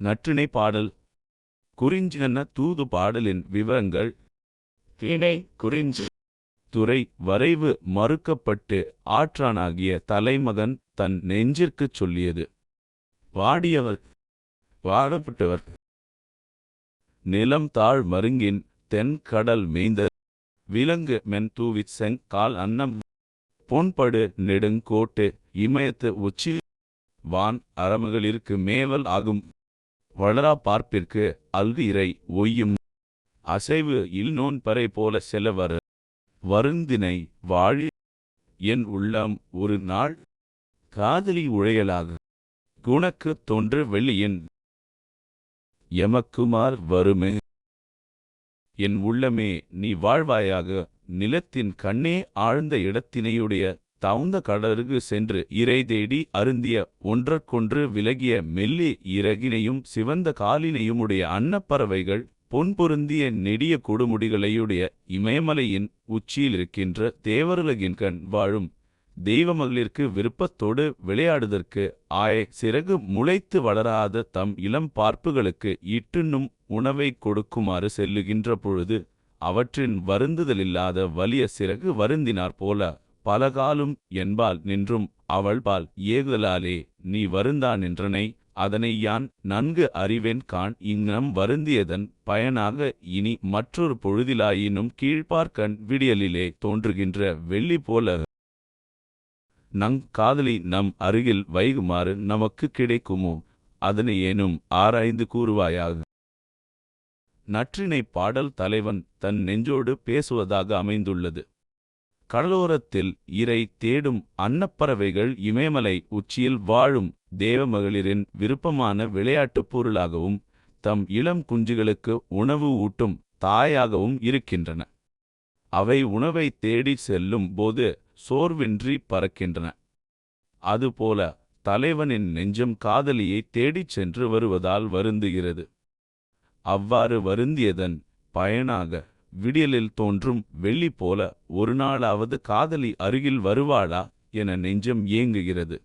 நற்றிணை பாடல். குறிஞ்சின தூது பாடலின் விவரங்கள். திணை குறிஞ்சி. துறை வரைவு மறுக்கப்பட்டு ஆற்றானாகிய தலைமகன் தன் நெஞ்சிற்குச் சொல்லியது. வாடியவர் வாடப்பட்டவர் நிலம் தாழ் மருங்கின் தென் கடல் மேய்ந்த. விலங்கு மென் தூவி செங் கால் அன்னம். பொன்படு நெடுங்கோட்டு இமயத்து உச்சி வான் அறமகளிற்கு மேவல் ஆகும். வளரா பார்ப்பிற்கு அல்கு இறை ஒய்யும். அசைவு இல்நோன் பறை போல செலவர் வருந்தினை வாழி என் உள்ளம் ஒரு நாள் காதலி உழையலாக. குணக்கு தோன்று வெளியின் எமக்குமார் வருமே. என் உள்ளமே நீ வாழ்வாயாக நிலத்தின் கண்ணே ஆழ்ந்த இடத்தினையுடைய தவுந்த கடலுக்கு சென்று இறை தேடி அருந்திய ஒன்றற்கொன்று விலகிய மெல்லி இறகினையும் சிவந்த காலினையுமுடைய அன்னப்பறவைகள் பொன்பொருந்திய நெடிய கொடுமுடிகளையுடைய இமயமலையின் உச்சியிலிருக்கின்ற தேவருலகின் கண் வாழும் தெய்வமகளிற்கு விருப்பத்தோடு விளையாடுதற்கு ஆய சிறகு முளைத்து வளராத தம் இளம் பார்ப்புகளுக்கு இட்டுண்ணும் உணவை கொடுக்குமாறு செல்லுகின்ற பொழுது அவற்றின் வருந்துதலில்லாத வலிய சிறகு வருந்தினார் போல பலகாலும் என்பால் நின்றும் அவள்பால் ஏகுதலாலே நீ வருந்தா நின்றனை அதனை யான் நன்கு அறிவேன் கான் இங்னம் வருந்தியதன் பயனாக இனி மற்றொரு பொழுதிலாயினும் கீழ்ப்பார்க்கண் விடியலிலே தோன்றுகின்ற வெள்ளி போல நங் காதலி நம் அருகில் வைகுமாறு நமக்கு கிடைக்குமோ அதனை ஏனும் ஆராய்ந்து கூறுவாயாக. நற்றினை பாடல் தலைவன் தன் நெஞ்சோடு பேசுவதாக அமைந்துள்ளது. கடலோரத்தில் இறை தேடும் அன்னப்பறவைகள் இமயமலை உச்சியில் வாழும் தேவமகளிரின் விருப்பமான விளையாட்டுப் பொருளாகவும் தம் இளம் குஞ்சுகளுக்கு உணவு ஊட்டும் தாயாகவும் இருக்கின்றன. அவை உணவை தேடிச் செல்லும் போது சோர்வின்றி பறக்கின்றன. அதுபோல தலைவனின் நெஞ்சம் காதலியை தேடிச் சென்று வருவதால் வருந்துகிறது. அவ்வாறு வருந்தியதன் பயனாக விடியலில் தோன்றும் வெள்ளி போல ஒரு நாளாவது காதலி அருகில் வருவாளா என நெஞ்சம் ஏங்குகிறது.